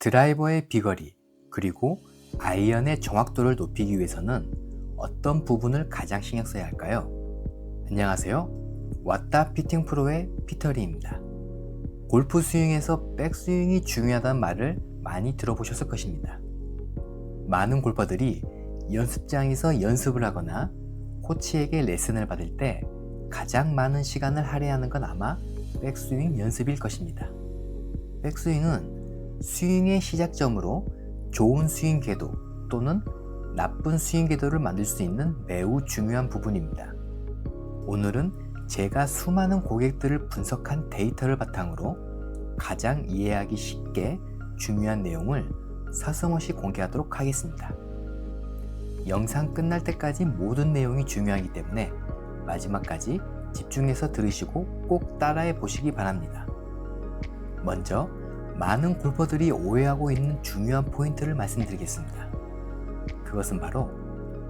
드라이버의 비거리 그리고 아이언의 정확도를 높이기 위해서는 어떤 부분을 가장 신경 써야 할까요? 안녕하세요. 왔다 피팅 프로의 피터리입니다. 골프 스윙에서 백스윙이 중요하다는 말을 많이 들어보셨을 것입니다. 많은 골퍼들이 연습장에서 연습을 하거나 코치에게 레슨을 받을 때 가장 많은 시간을 할애하는 건 아마 백스윙 연습일 것입니다. 백스윙은 스윙의 시작점으로 좋은 스윙 궤도 또는 나쁜 스윙 궤도를 만들 수 있는 매우 중요한 부분입니다. 오늘은 제가 수많은 고객들을 분석한 데이터를 바탕으로 가장 이해하기 쉽게 중요한 내용을 서슴없이 공개하도록 하겠습니다. 영상 끝날 때까지 모든 내용이 중요하기 때문에 마지막까지 집중해서 들으시고 꼭 따라해 보시기 바랍니다. 먼저 많은 골퍼들이 오해하고 있는 중요한 포인트를 말씀드리겠습니다. 그것은 바로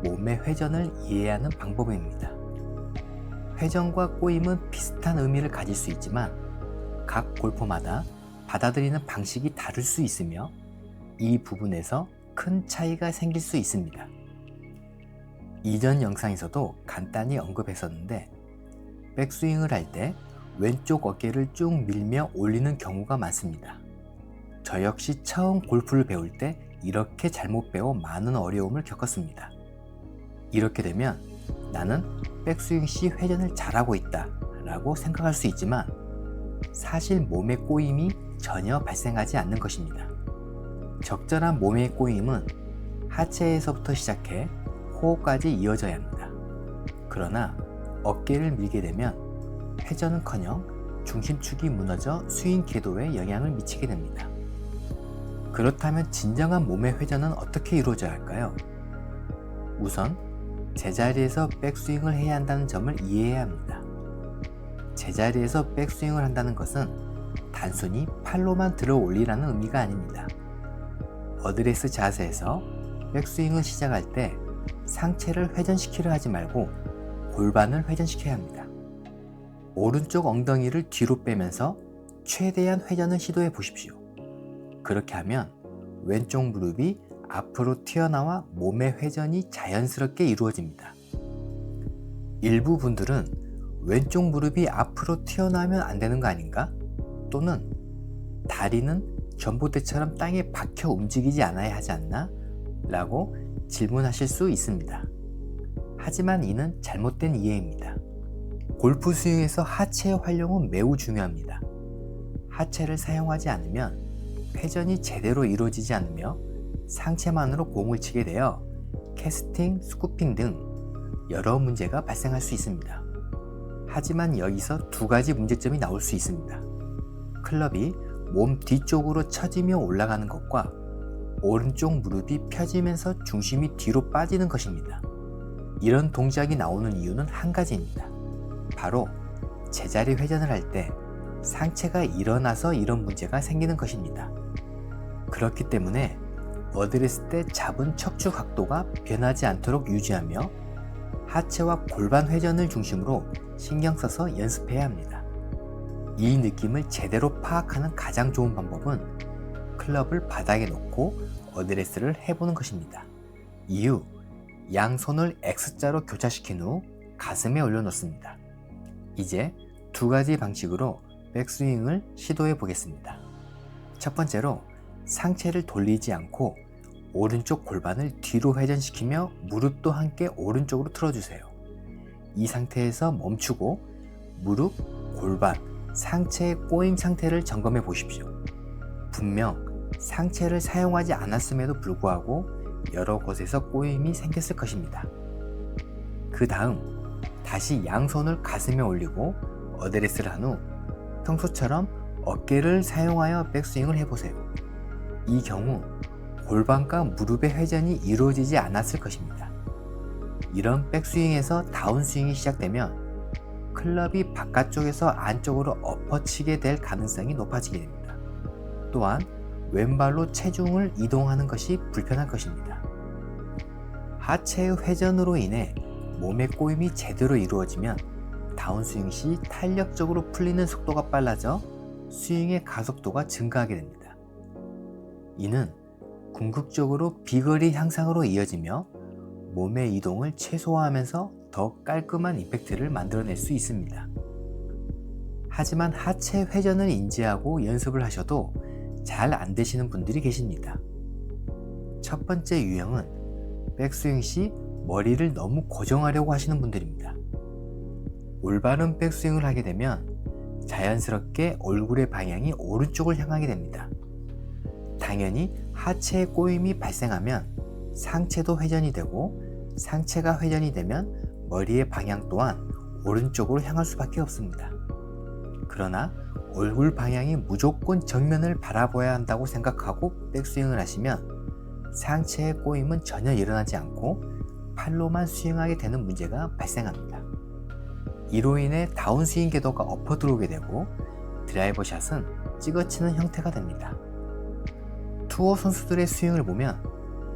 몸의 회전을 이해하는 방법입니다. 회전과 꼬임은 비슷한 의미를 가질 수 있지만 각 골퍼마다 받아들이는 방식이 다를 수 있으며 이 부분에서 큰 차이가 생길 수 있습니다. 이전 영상에서도 간단히 언급했었는데 백스윙을 할 때 왼쪽 어깨를 쭉 밀며 올리는 경우가 많습니다. 저 역시 처음 골프를 배울 때 이렇게 잘못 배워 많은 어려움을 겪었습니다. 이렇게 되면 나는 백스윙 시 회전을 잘하고 있다 라고 생각할 수 있지만 사실 몸의 꼬임이 전혀 발생하지 않는 것입니다. 적절한 몸의 꼬임은 하체에서부터 시작해 호흡까지 이어져야 합니다. 그러나 어깨를 밀게 되면 회전은커녕 중심축이 무너져 스윙 궤도에 영향을 미치게 됩니다. 그렇다면 진정한 몸의 회전은 어떻게 이루어져야 할까요? 우선 제자리에서 백스윙을 해야 한다는 점을 이해해야 합니다. 제자리에서 백스윙을 한다는 것은 단순히 팔로만 들어 올리라는 의미가 아닙니다. 어드레스 자세에서 백스윙을 시작할 때 상체를 회전시키려 하지 말고 골반을 회전시켜야 합니다. 오른쪽 엉덩이를 뒤로 빼면서 최대한 회전을 시도해 보십시오. 그렇게 하면 왼쪽 무릎이 앞으로 튀어나와 몸의 회전이 자연스럽게 이루어집니다. 일부 분들은 왼쪽 무릎이 앞으로 튀어나오면 안 되는 거 아닌가? 또는 다리는 전봇대처럼 땅에 박혀 움직이지 않아야 하지 않나? 라고 질문하실 수 있습니다. 하지만 이는 잘못된 이해입니다. 골프 스윙에서 하체의 활용은 매우 중요합니다. 하체를 사용하지 않으면 회전이 제대로 이루어지지 않으며 상체만으로 공을 치게 되어 캐스팅, 스쿠핑 등 여러 문제가 발생할 수 있습니다. 하지만 여기서 두 가지 문제점이 나올 수 있습니다. 클럽이 몸 뒤쪽으로 처지며 올라가는 것과 오른쪽 무릎이 펴지면서 중심이 뒤로 빠지는 것입니다. 이런 동작이 나오는 이유는 한 가지입니다. 바로 제자리 회전을 할때 상체가 일어나서 이런 문제가 생기는 것입니다. 그렇기 때문에 어드레스 때 잡은 척추 각도가 변하지 않도록 유지하며 하체와 골반 회전을 중심으로 신경 써서 연습해야 합니다. 이 느낌을 제대로 파악하는 가장 좋은 방법은 클럽을 바닥에 놓고 어드레스를 해보는 것입니다. 이후 양손을 X자로 교차시킨 후 가슴에 올려놓습니다. 이제 두 가지 방식으로 백스윙을 시도해 보겠습니다. 첫 번째로 상체를 돌리지 않고 오른쪽 골반을 뒤로 회전시키며 무릎도 함께 오른쪽으로 틀어주세요. 이 상태에서 멈추고 무릎, 골반, 상체의 꼬임 상태를 점검해 보십시오. 분명 상체를 사용하지 않았음에도 불구하고 여러 곳에서 꼬임이 생겼을 것입니다. 그 다음 다시 양손을 가슴에 올리고 어드레스를 한 후 평소처럼 어깨를 사용하여 백스윙을 해보세요. 이 경우 골반과 무릎의 회전이 이루어지지 않았을 것입니다. 이런 백스윙에서 다운스윙이 시작되면 클럽이 바깥쪽에서 안쪽으로 엎어치게 될 가능성이 높아지게 됩니다. 또한 왼발로 체중을 이동하는 것이 불편할 것입니다. 하체의 회전으로 인해 몸의 꼬임이 제대로 이루어지면 다운스윙 시 탄력적으로 풀리는 속도가 빨라져 스윙의 가속도가 증가하게 됩니다. 이는 궁극적으로 비거리 향상으로 이어지며 몸의 이동을 최소화하면서 더 깔끔한 이펙트를 만들어낼 수 있습니다. 하지만 하체 회전을 인지하고 연습을 하셔도 잘 안 되시는 분들이 계십니다. 첫 번째 유형은 백스윙 시 머리를 너무 고정하려고 하시는 분들입니다. 올바른 백스윙을 하게 되면 자연스럽게 얼굴의 방향이 오른쪽을 향하게 됩니다. 당연히 하체의 꼬임이 발생하면 상체도 회전이 되고 상체가 회전이 되면 머리의 방향 또한 오른쪽으로 향할 수밖에 없습니다. 그러나 얼굴 방향이 무조건 정면을 바라봐야 한다고 생각하고 백스윙을 하시면 상체의 꼬임은 전혀 일어나지 않고 팔로만 스윙하게 되는 문제가 발생합니다. 이로 인해 다운스윙 궤도가 엎어 들어오게 되고 드라이버 샷은 찍어치는 형태가 됩니다. 투어 선수들의 스윙을 보면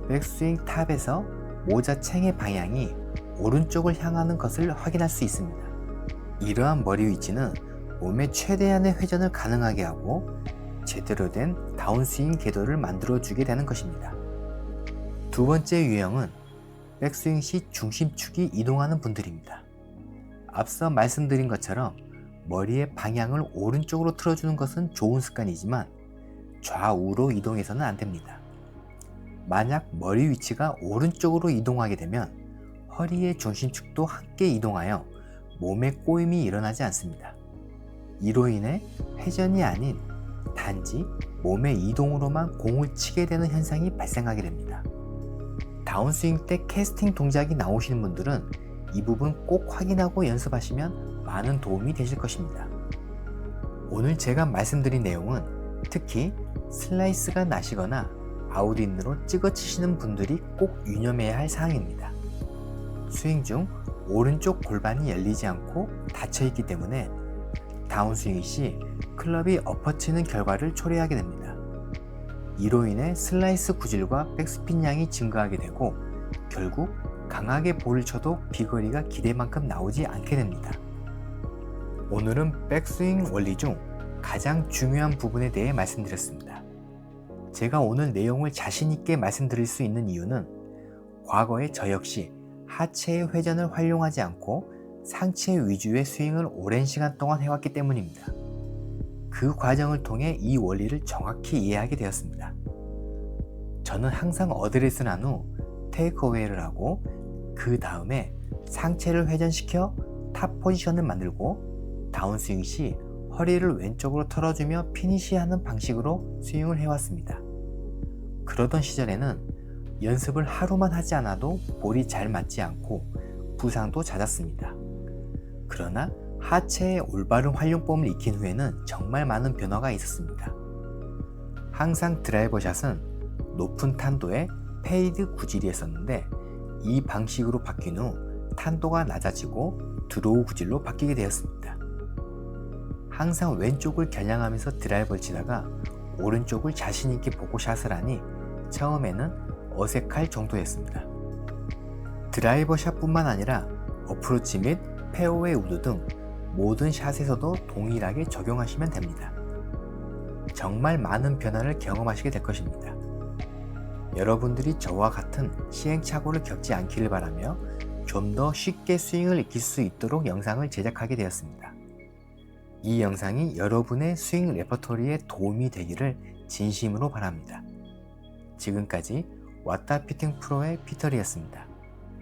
백스윙 탑에서 모자 챙의 방향이 오른쪽을 향하는 것을 확인할 수 있습니다. 이러한 머리 위치는 몸의 최대한의 회전을 가능하게 하고 제대로 된 다운스윙 궤도를 만들어주게 되는 것입니다. 두 번째 유형은 백스윙 시 중심축이 이동하는 분들입니다. 앞서 말씀드린 것처럼 머리의 방향을 오른쪽으로 틀어주는 것은 좋은 습관이지만 좌우로 이동해서는 안 됩니다. 만약 머리 위치가 오른쪽으로 이동하게 되면 허리의 중심축도 함께 이동하여 몸의 꼬임이 일어나지 않습니다. 이로 인해 회전이 아닌 단지 몸의 이동으로만 공을 치게 되는 현상이 발생하게 됩니다. 다운스윙 때 캐스팅 동작이 나오시는 분들은 이 부분 꼭 확인하고 연습하시면 많은 도움이 되실 것입니다. 오늘 제가 말씀드린 내용은 특히 슬라이스가 나시거나 아웃인으로 찍어치시는 분들이 꼭 유념해야 할 사항입니다. 스윙 중 오른쪽 골반이 열리지 않고 닫혀 있기 때문에 다운스윙 시 클럽이 엎어치는 결과를 초래하게 됩니다. 이로 인해 슬라이스 구질과 백스핀 양이 증가하게 되고 결국 강하게 볼을 쳐도 비거리가 기대만큼 나오지 않게 됩니다. 오늘은 백스윙 원리 중 가장 중요한 부분에 대해 말씀드렸습니다. 제가 오늘 내용을 자신있게 말씀드릴 수 있는 이유는 과거에 저 역시 하체의 회전을 활용하지 않고 상체 위주의 스윙을 오랜 시간 동안 해왔기 때문입니다. 그 과정을 통해 이 원리를 정확히 이해하게 되었습니다. 저는 항상 어드레스를 한후 테이크어웨이를 하고 그 다음에 상체를 회전시켜 탑 포지션을 만들고 다운스윙 시 허리를 왼쪽으로 털어주며 피니시하는 방식으로 스윙을 해왔습니다. 그러던 시절에는 연습을 하루만 하지 않아도 볼이 잘 맞지 않고 부상도 잦았습니다. 그러나 하체의 올바른 활용법을 익힌 후에는 정말 많은 변화가 있었습니다. 항상 드라이버 샷은 높은 탄도의 페이드 구질이었었는데 이 방식으로 바뀐 후 탄도가 낮아지고 드로우 구질로 바뀌게 되었습니다. 항상 왼쪽을 겨냥하면서 드라이버를 치다가 오른쪽을 자신있게 보고 샷을 하니 처음에는 어색할 정도였습니다. 드라이버 샷뿐만 아니라 어프로치 및 페어웨이 우드 등 모든 샷에서도 동일하게 적용하시면 됩니다. 정말 많은 변화를 경험하시게 될 것입니다. 여러분들이 저와 같은 시행착오를 겪지 않기를 바라며 좀 더 쉽게 스윙을 익힐 수 있도록 영상을 제작하게 되었습니다. 이 영상이 여러분의 스윙 레퍼토리에 도움이 되기를 진심으로 바랍니다. 지금까지 왔다 피팅 프로의 피터리였습니다.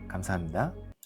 감사합니다.